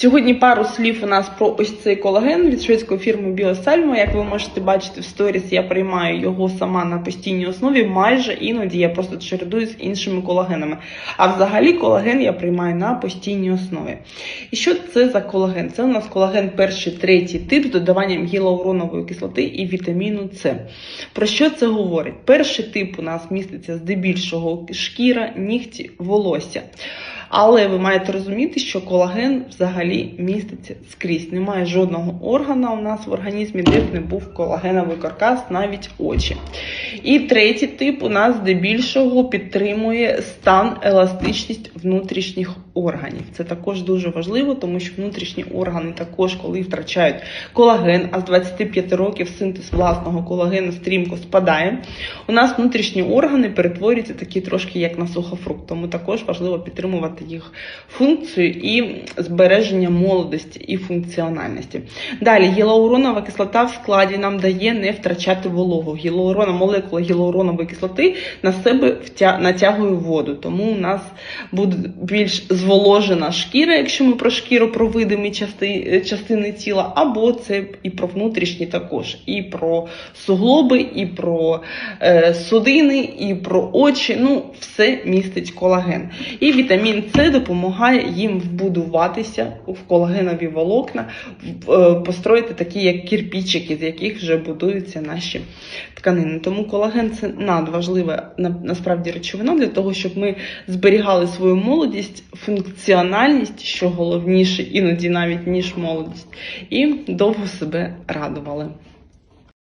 Сьогодні пару слів у нас про ось цей колаген від шведської фірми Біосальмо. Як ви можете бачити в сторіс, я приймаю його сама на постійній основі. Майже іноді я просто чередую з іншими колагенами. А взагалі колаген я приймаю на постійній основі. І що це за колаген? Це у нас колаген перший, третій тип з додаванням гіалуронової кислоти і вітаміну С. Про що це говорить? Перший тип у нас міститься здебільшого шкіра, нігті, волосся. Але ви маєте розуміти, що колаген взагалі міститься скрізь. Немає жодного органа у нас в організмі, де б не був колагеновий каркас, навіть очі. І третій тип у нас здебільшого підтримує стан, еластичність внутрішніх органів. Це також дуже важливо, тому що внутрішні органи також, коли втрачають колаген, а з 25 років синтез власного колагену стрімко спадає. У нас внутрішні органи перетворюються такі трошки як на сухофрукт, тому також важливо підтримувати їх функцію і збереження молодості і функціональності. Далі гіалуронова кислота в складі нам дає не втрачати вологу. Гіалурона, молекула гіалуронової кислоти на себе натягує воду, тому у нас буде більш зволожена шкіра, якщо ми про шкіру, про видимі части... частини тіла, або це і про внутрішні також, і про суглоби, і про е, судини, і про очі. Ну, все містить колаген. І вітамін С допомагає їм вбудуватися в колагенові волокна, е, построїти такі як кірпічики, з яких вже будуються наші тканини. Тому колаген це надважлива насправді речовина для того, щоб ми зберігали свою молодість, функціональність, що головніше, іноді навіть ніж молодість, і довго себе радували.